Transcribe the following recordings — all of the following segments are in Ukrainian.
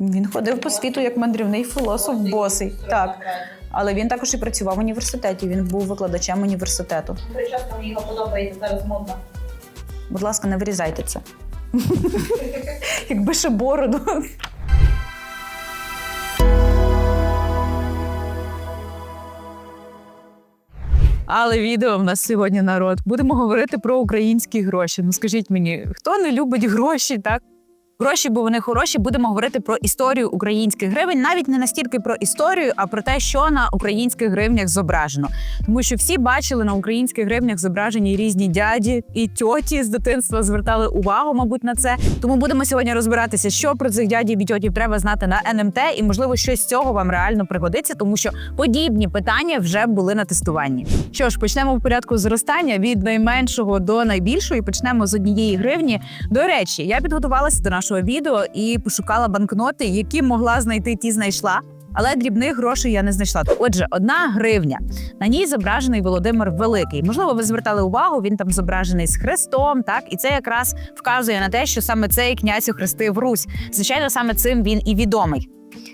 Він ходив по світу як мандрівний філософ, босий. Так. Але він також і працював в університеті. Він був викладачем університету. Прическа мені його подобається зараз модно. Будь ласка, не вирізайте це. Якби ще бороду. Але відео в нас сьогодні народ. Будемо говорити про українські гроші. Ну скажіть мені, хто не любить гроші, так? Гроші, бо вони хороші. Будемо говорити про історію українських гривень, навіть не настільки про історію, а про те, що на українських гривнях зображено. Тому що всі бачили на українських гривнях зображені різні дяді і тьоті з дитинства звертали увагу, мабуть, на це. Тому будемо сьогодні розбиратися, що про цих дядів і тьотів треба знати на НМТ, і можливо, щось з цього вам реально пригодиться, тому що подібні питання вже були на тестуванні. Що ж, почнемо в порядку зростання від найменшого до найбільшого. і Почнемо з однієї гривні. До речі, я підготувалася до нашого відео і пошукала банкноти, які могла знайти, ті знайшла. Але дрібних грошей я не знайшла. Отже, одна гривня. На ній зображений Володимир Великий. Можливо, ви звертали увагу, він там зображений з хрестом. Так, і це якраз вказує на те, що саме цей князь охрестив Русь. Звичайно, саме цим він і відомий.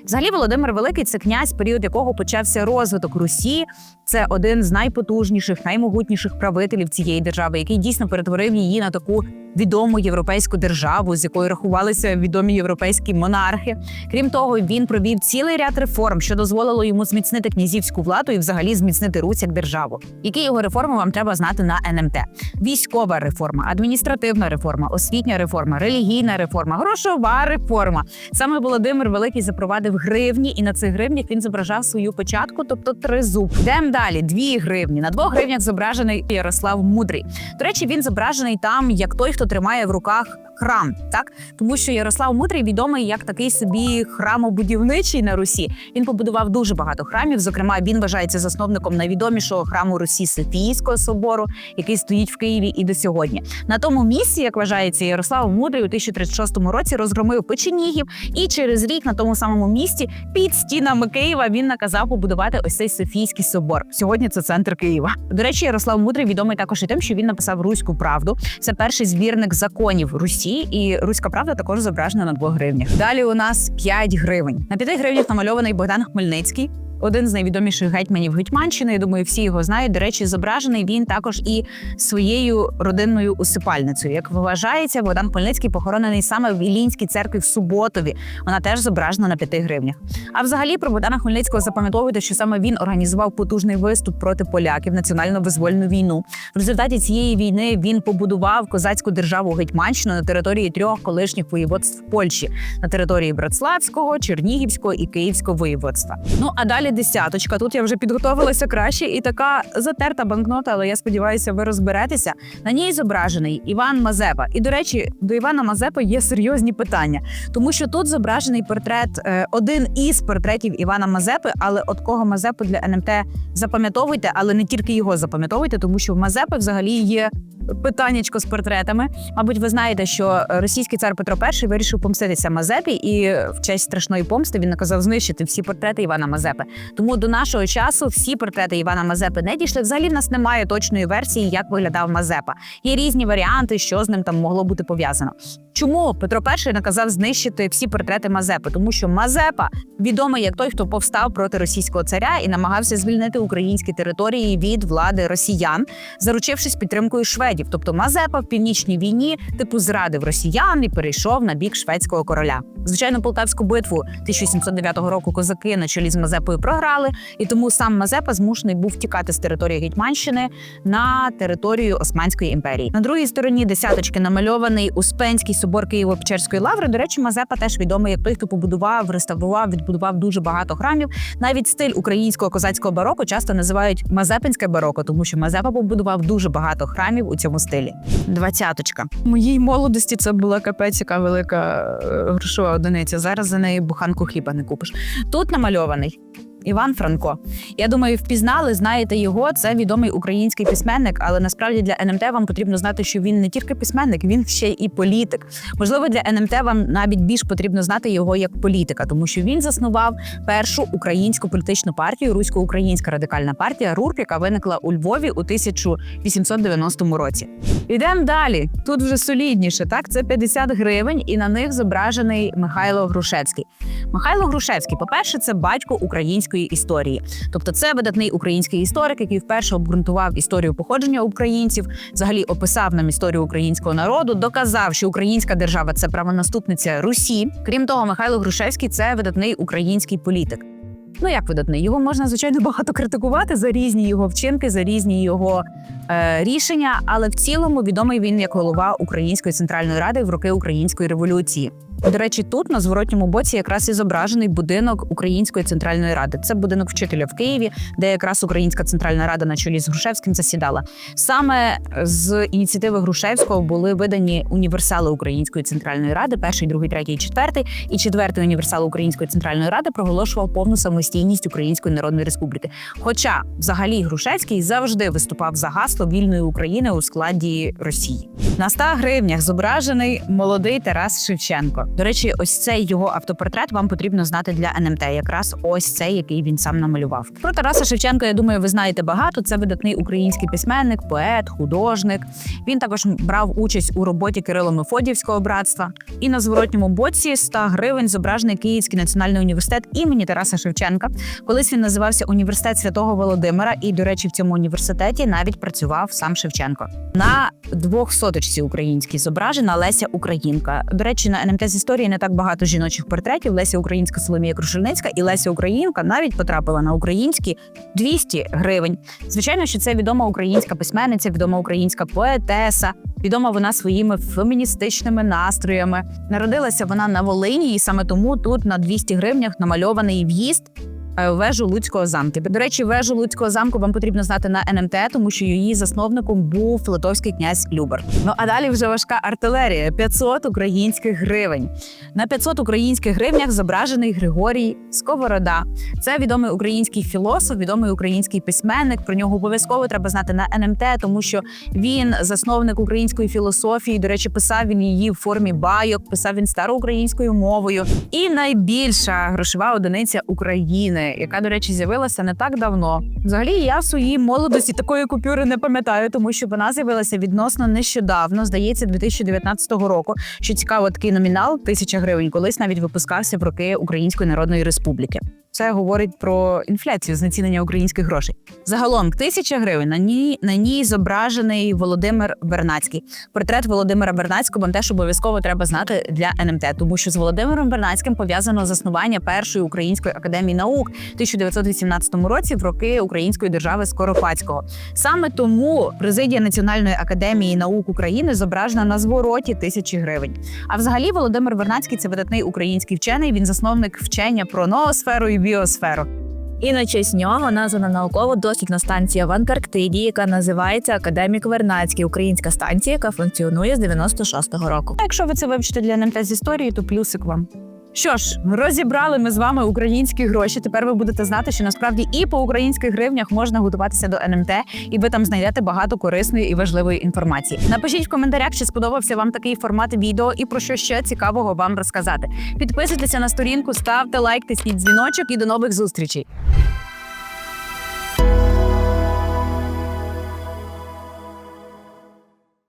Взагалі, Володимир Великий це князь, період якого почався розвиток Русі. Це один з найпотужніших, наймогутніших правителів цієї держави, який дійсно перетворив її на таку відому європейську державу, з якою рахувалися відомі європейські монархи. Крім того, він провів цілий ряд реформ, що дозволило йому зміцнити князівську владу і взагалі зміцнити Русь як державу. Які його реформи вам треба знати на НМТ? Військова реформа, адміністративна реформа, освітня реформа, релігійна реформа, грошова реформа. Саме Володимир Великий запровадив гривні, і на цих гривнях він зображав свою печатку, тобто тризуб. Йдемо далі. Дві гривні. На двох гривнях зображений Ярослав Мудрий. До речі, він зображений там як той, хто тримає в руках храм, так тому що Ярослав Мудрий відомий як такий собі храмобудівничий на Русі. Він побудував дуже багато храмів. Зокрема, він вважається засновником найвідомішого храму Русі Софійського собору, який стоїть в Києві і до сьогодні. На тому місці, як вважається, Ярослав Мудрий у 1036 році розгромив печенігів, і через рік на тому самому місці під стінами Києва він наказав побудувати ось цей Софійський собор. Сьогодні це центр Києва. До речі, Ярослав Мудрий відомий також і тим, що він написав руську правду. Це перший збірник законів Русі, і руська правда також зображена на двох гривнях. Далі у нас 5 гривень. На 5 гривнях намальований Богдан Хмельницький. Один з найвідоміших гетьманів Гетьманщини. Я думаю, всі його знають. До речі, зображений він також і своєю родинною усипальницею. Як вважається, Богдан Хмельницький похоронений саме в Ілінській церкві в Суботові. Вона теж зображена на 5 гривнях. А взагалі про Богдана Хмельницького запам'ятовуйте, що саме він організував потужний виступ проти поляків національно-визвольну війну. В результаті цієї війни він побудував козацьку державу Гетьманщину на території трьох колишніх воєводств Польщі на території Братславського, Чернігівського і Київського воєводства. Ну а далі десяточка. Тут я вже підготовилася краще, і така затерта банкнота, але я сподіваюся, ви розберетеся. На ній зображений Іван Мазепа. І до речі, до Івана Мазепи є серйозні питання, тому що тут зображений портрет, е, один із портретів Івана Мазепи, але от кого Мазепу для НМТ запам'ятовуйте, але не тільки його запам'ятовуйте, тому що в Мазепи взагалі є. Питаннячко з портретами. Мабуть, ви знаєте, що російський цар Петро І вирішив помститися Мазепі, і в честь страшної помсти він наказав знищити всі портрети Івана Мазепи. Тому до нашого часу всі портрети Івана Мазепи не дійшли. Взагалі в нас немає точної версії, як виглядав Мазепа. Є різні варіанти, що з ним там могло бути пов'язано. Чому Петро І наказав знищити всі портрети Мазепи? Тому що Мазепа відомий як той, хто повстав проти російського царя і намагався звільнити українські території від влади росіян, заручившись підтримкою шведів. Тобто Мазепа в північній війні типу зрадив росіян і перейшов на бік шведського короля. Звичайно, полтавську битву 1709 року козаки на чолі з Мазепою програли, і тому сам Мазепа змушений був втікати з території Гетьманщини на територію Османської імперії. На другій стороні десяточки намальований Успенський собор Києво-Печерської лаври. До речі, Мазепа теж відомий як той, хто побудував, реставрував, відбудував дуже багато храмів. Навіть стиль українського козацького бароко часто називають Мазепинське бароко, тому що Мазепа побудував дуже багато храмів у цьому стилі. Двадцяточка. Моїй молодості це була капець, яка велика е, грошова одиниця. Зараз за неї буханку хліба не купиш. Тут намальований Іван Франко. Я думаю, впізнали, знаєте його. Це відомий український письменник, але насправді для НМТ вам потрібно знати, що він не тільки письменник, він ще і політик. Можливо, для НМТ вам навіть більш потрібно знати його як політика, тому що він заснував першу українську політичну партію, русько-українська радикальна партія РУРК, яка виникла у Львові у 1890 році. Ідемо далі. Тут вже солідніше. Так, це 50 гривень, і на них зображений Михайло Грушевський. Михайло Грушевський, по-перше, це батько української історії. Тобто, це видатний український історик, який вперше обґрунтував історію походження українців, взагалі описав нам історію українського народу, доказав, що українська держава це правонаступниця Русі. Крім того, Михайло Грушевський це видатний український політик. Ну як видатний, його можна звичайно багато критикувати за різні його вчинки, за різні його е, рішення, але в цілому відомий він як голова Української центральної ради в роки української революції. До речі, тут на зворотньому боці якраз і зображений будинок Української центральної ради. Це будинок вчителя в Києві, де якраз Українська центральна рада на чолі з Грушевським засідала. Саме з ініціативи Грушевського були видані універсали Української центральної ради, перший, другий, третій, четвертий. І четвертий універсал Української центральної ради проголошував повну самостійність Української Народної Республіки. Хоча, взагалі, Грушевський завжди виступав за гасло вільної України у складі Росії. На 100 гривнях зображений молодий Тарас Шевченко. До речі, ось цей його автопортрет вам потрібно знати для НМТ. Якраз ось цей, який він сам намалював. Про Тараса Шевченка, я думаю, ви знаєте багато. Це видатний український письменник, поет, художник. Він також брав участь у роботі Кирило-Мефодіївського братства. І на зворотньому боці 100 гривень зображений Київський національний університет імені Тараса Шевченка. Колись він називався Університет Святого Володимира, і, до речі, в цьому університеті навіть працював сам Шевченко. На двох соточці українській зображена Леся Українка. До речі, на НМТ з історії не так багато жіночих портретів. Леся Українська, Соломія Крушельницька і Леся Українка навіть потрапила на українські 200 гривень. Звичайно, що це відома українська письменниця, відома українська поетеса. Відома вона своїми феміністичними настроями. Народилася вона на Волині, і саме тому тут на 200 гривнях намальований в'їзд вежу Луцького замку. До речі, вежу Луцького замку вам потрібно знати на НМТ, тому що її засновником був литовський князь Любар. Ну а далі вже важка артилерія 500 українських гривень. На 500 українських гривнях зображений Григорій Сковорода. Це відомий український філософ, відомий український письменник. Про нього обов'язково треба знати на НМТ, тому що він засновник української філософії. До речі, писав він її в формі байок, писав він староукраїнською мовою. І найбільша грошова одиниця України, яка, до речі, з'явилася не так давно. Взагалі, я своїй молодості такої купюри не пам'ятаю, тому що вона з'явилася відносно нещодавно, здається, 2019 року. Що цікаво, такий номінал тисяча гривень колись навіть випускався в роки Української Народної Республіки. Це говорить про інфляцію, знецінення українських грошей. Загалом тисяча гривень на ній на ній зображений Володимир Бернацький. Портрет Володимира Бернацького вам теж обов'язково треба знати для НМТ, тому що з Володимиром Бернацьким пов'язано заснування першої української академії наук в 1918 році в роки Української держави Скоропадського. Саме тому президія Національної академії наук України зображена на звороті тисячі гривень. А взагалі Володимир Вернацький це видатний український вчений. Він засновник вчення про ноосферу і біосферу. І на честь нього названа науково-дослідна станція в Антарктиді, яка називається Академік Вернацький, українська станція, яка функціонує з 96-го року. Якщо ви це вивчите для НМТ з історії, то плюсик вам. Що ж, розібрали ми з вами українські гроші. Тепер ви будете знати, що насправді і по українських гривнях можна готуватися до НМТ, і ви там знайдете багато корисної і важливої інформації. Напишіть в коментарях, чи сподобався вам такий формат відео і про що ще цікавого вам розказати. Підписуйтеся на сторінку, ставте лайк, тисніть дзвіночок і до нових зустрічей.